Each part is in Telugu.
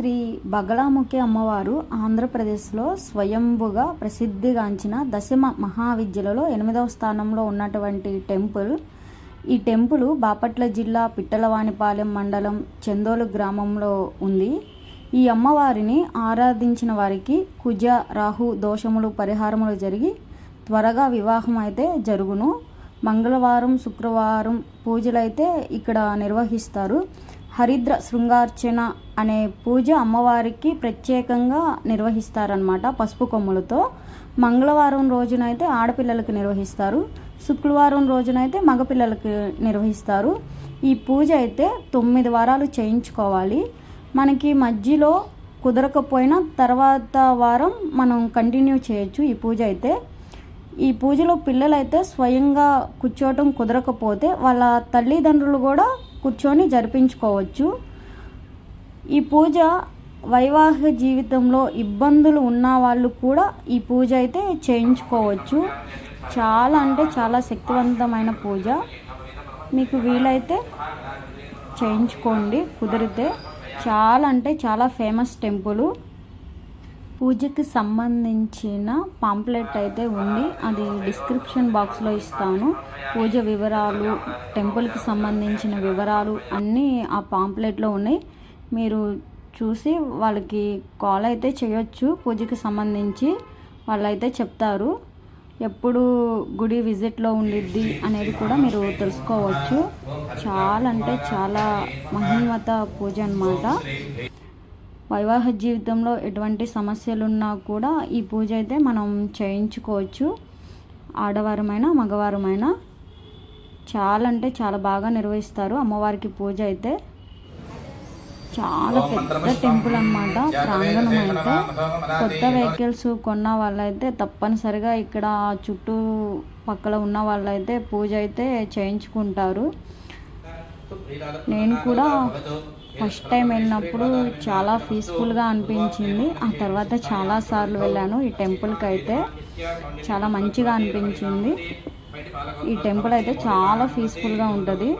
శ్రీ బగలాముఖి అమ్మవారు ఆంధ్రప్రదేశ్లో స్వయంభుగా ప్రసిద్ధిగాంచిన దశమ మహావిద్యలలో ఎనిమిదవ స్థానంలో ఉన్నటువంటి టెంపుల్. ఈ టెంపుల్ బాపట్ల జిల్లా పిట్టలవానిపాలెం మండలం చందోలు గ్రామంలో ఉంది. ఈ అమ్మవారిని ఆరాధించిన వారికి కుజ రాహు దోషములు పరిహారములు జరిగి త్వరగా వివాహం అయితే జరుగును. మంగళవారం శుక్రవారం పూజలైతే ఇక్కడ నిర్వహిస్తారు. హరిద్ర శృంగార్చన అనే పూజ అమ్మవారికి ప్రత్యేకంగా నిర్వహిస్తారనమాట పసుపు కొమ్ములతో. మంగళవారం రోజునైతే ఆడపిల్లలకి నిర్వహిస్తారు. శుక్రవారం రోజునైతే మగపిల్లలకు నిర్వహిస్తారు. ఈ పూజ అయితే తొమ్మిది వారాలు చేయించుకోవాలి. మనకి మధ్యలో కుదరకపోయినా తర్వాత వారం మనం కంటిన్యూ చేయొచ్చు ఈ పూజ అయితే. ఈ పూజలో పిల్లలైతే స్వయంగా కూర్చోవటం కుదరకపోతే వాళ్ళ తల్లిదండ్రులు కూడా కూర్చొని జరిపించుకోవచ్చు. ఈ పూజ వైవాహిక జీవితంలో ఇబ్బందులు ఉన్న వాళ్ళు కూడా ఈ పూజ అయితే చేయించుకోవచ్చు. చాలా అంటే చాలా శక్తివంతమైన పూజ. మీకు వీలైతే చేయించుకోండి కుదిరితే. చాలా అంటే చాలా ఫేమస్ టెంపుల్. పూజకి సంబంధించిన పాంప్లెట్ అయితే ఉంది. అది డిస్క్రిప్షన్ బాక్స్లో ఇస్తాను. పూజ వివరాలు టెంపుల్కి సంబంధించిన వివరాలు అన్నీ ఆ పాంప్లెట్లో ఉన్నాయి. మీరు చూసి వాళ్ళకి కాల్ అయితే చేయొచ్చు. పూజకి సంబంధించి వాళ్ళైతే చెప్తారు. ఎప్పుడు గుడి విజిట్లో ఉండిద్ది అనేది కూడా మీరు తెలుసుకోవచ్చు. చాలా అంటే చాలా మహిమత పూజ అన్నమాట. వైవాహిక జీవితంలో ఎటువంటి సమస్యలున్నా కూడా ఈ పూజ అయితే మనం చేయించుకోవచ్చు. ఆడవారమైనా మగవారమైనా. చాలా అంటే చాలా బాగా నిర్వహిస్తారు అమ్మవారికి పూజ అయితే. చాలా పెద్ద టెంపుల్ అన్నమాట. ప్రాంగణం అయితే కొత్త వెహికల్స్ కొన్న వాళ్ళైతే తప్పనిసరిగా ఇక్కడ చుట్టూ పక్కల ఉన్న వాళ్ళైతే పూజ అయితే చేయించుకుంటారు. నేను కూడా ఫస్ట్ టైం వెళ్ళినప్పుడు చాలా పీస్ఫుల్గా అనిపించింది. ఆ తర్వాత చాలా సార్లు వెళ్ళాను ఈ టెంపుల్కి అయితే. చాలా మంచిగా అనిపించింది. ఈ టెంపుల్ అయితే చాలా పీస్ఫుల్గా ఉంటుంది.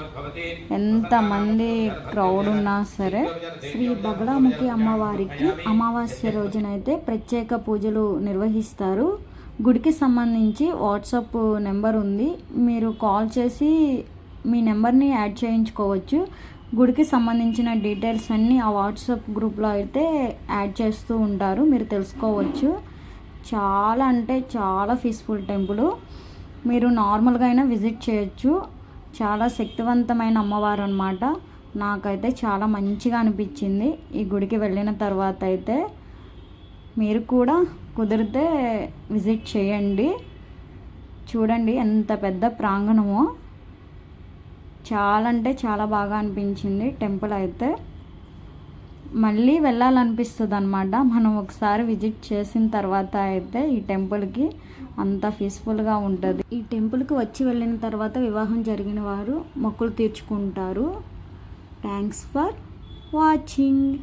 ఎంతమంది క్రౌడ్ ఉన్నా సరే శ్రీ బగడాముఖి అమ్మవారికి అమావాస్య రోజునైతే ప్రత్యేక పూజలు నిర్వహిస్తారు. గుడికి సంబంధించి వాట్సాప్ నెంబర్ ఉంది. మీరు కాల్ చేసి మీ నెంబర్ని యాడ్ చేయించుకోవచ్చు. గుడికి సంబంధించిన డీటెయిల్స్ అన్నీ ఆ వాట్సాప్ గ్రూప్లో అయితే యాడ్ చేస్తూ ఉంటారు. మీరు తెలుసుకోవచ్చు. చాలా అంటే చాలా పీస్ఫుల్ టెంపుల్. మీరు నార్మల్గా అయినా విజిట్ చేయొచ్చు. చాలా శక్తివంతమైన అమ్మవారు అనమాట నాకైతే చాలా మంచిగా అనిపించింది. ఈ గుడికి వెళ్ళిన తర్వాత అయితే మీరు కూడా కుదిరితే విజిట్ చేయండి. చూడండి ఎంత పెద్ద ప్రాంగణమో. చాలా అంటే చాలా బాగా అనిపించింది టెంపుల్ అయితే. మళ్ళీ వెళ్ళాలనిపిస్తుంది అనమాట మనం ఒకసారి విజిట్ చేసిన తర్వాత అయితే ఈ టెంపుల్కి అంత పీస్ఫుల్గా ఉంటుంది. ఈ టెంపుల్కి వచ్చి వెళ్ళిన తర్వాత వివాహం జరిగిన వారు మొక్కులు తీర్చుకుంటారు. Thanks for watching.